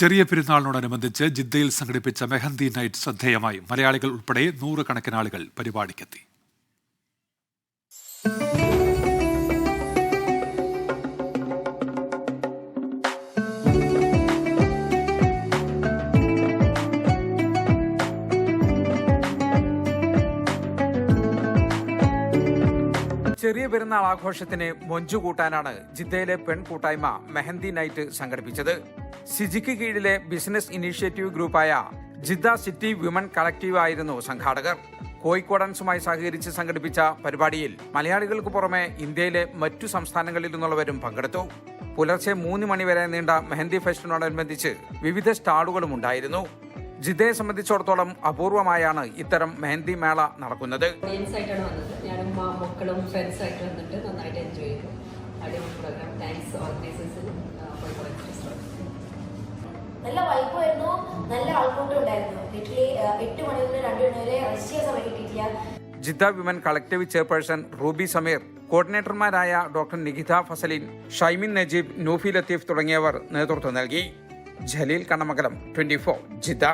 ചെറിയ പെരുന്നാളിനോടനുബന്ധിച്ച് ജിദ്ദയിൽ സംഘടിപ്പിച്ച മെഹന്തി നൈറ്റ് ശ്രദ്ധേയമായി. മലയാളികൾ ഉൾപ്പെടെ നൂറുകണക്കിന് ആളുകൾ പരിപാടിക്കെത്തി. ചെറിയ പെരുന്നാൾ ആഘോഷത്തിന് മൊഞ്ചു കൂട്ടാനാണ് ജിദ്ദയിലെ പെൺകൂട്ടായ്മ മെഹന്തി നൈറ്റ് സംഘടിപ്പിച്ചത്. സിജിക്ക് കീഴിലെ ബിസിനസ് ഇനീഷ്യേറ്റീവ് ഗ്രൂപ്പായ ജിദ്ദ സിറ്റി വിമൻ കളക്റ്റീവ് ആയിരുന്നു സംഘാടകർ. കോഴിക്കോടൻസുമായി സഹകരിച്ച് സംഘടിപ്പിച്ച പരിപാടിയിൽ മലയാളികൾക്ക് പുറമെ ഇന്ത്യയിലെ മറ്റു സംസ്ഥാനങ്ങളിൽ നിന്നുള്ളവരും പങ്കെടുത്തു. പുലർച്ചെ മൂന്ന് മണിവരെ നീണ്ട മെഹന്തി ഫെസ്റ്റിനോടനുബന്ധിച്ച് വിവിധ സ്റ്റാളുകളും ഉണ്ടായിരുന്നു. ജിദ്ദയെ സംബന്ധിച്ചിടത്തോളം അപൂർവമായാണ് ഇത്തരം മെഹന്തി മേള നടക്കുന്നത്. മക്കളും ഫ്രണ്ട്സ് ആയിട്ട് വന്നിട്ട് നന്നായിട്ട് എൻജോയ് ചെയ്തു. അടിപൊളി പ്രോഗ്രാം താങ്ക്സ് ഓർഗനൈസേഴ്സിനും നല്ല വൈപ്പായിരുന്നു നല്ല ആൾക്കൂട്ടം ഉണ്ടായിരുന്നു. ലിറ്ററലി എട്ട് മണി മുതൽ രണ്ട് മണി വരെ റഷ്യ സമയം കിട്ടിയിട്ടില്ല. Jeddah women collective chairperson Ruby Sameer കോർഡിനേറ്റർമാരായ doctor Nikhita ഫസലിൻ Shaimin Najeeb Noofi Latheef തുടങ്ങിയവർ നേതൃത്വം നൽകി. Jaleel Kannamangalam twenty four Jeddah.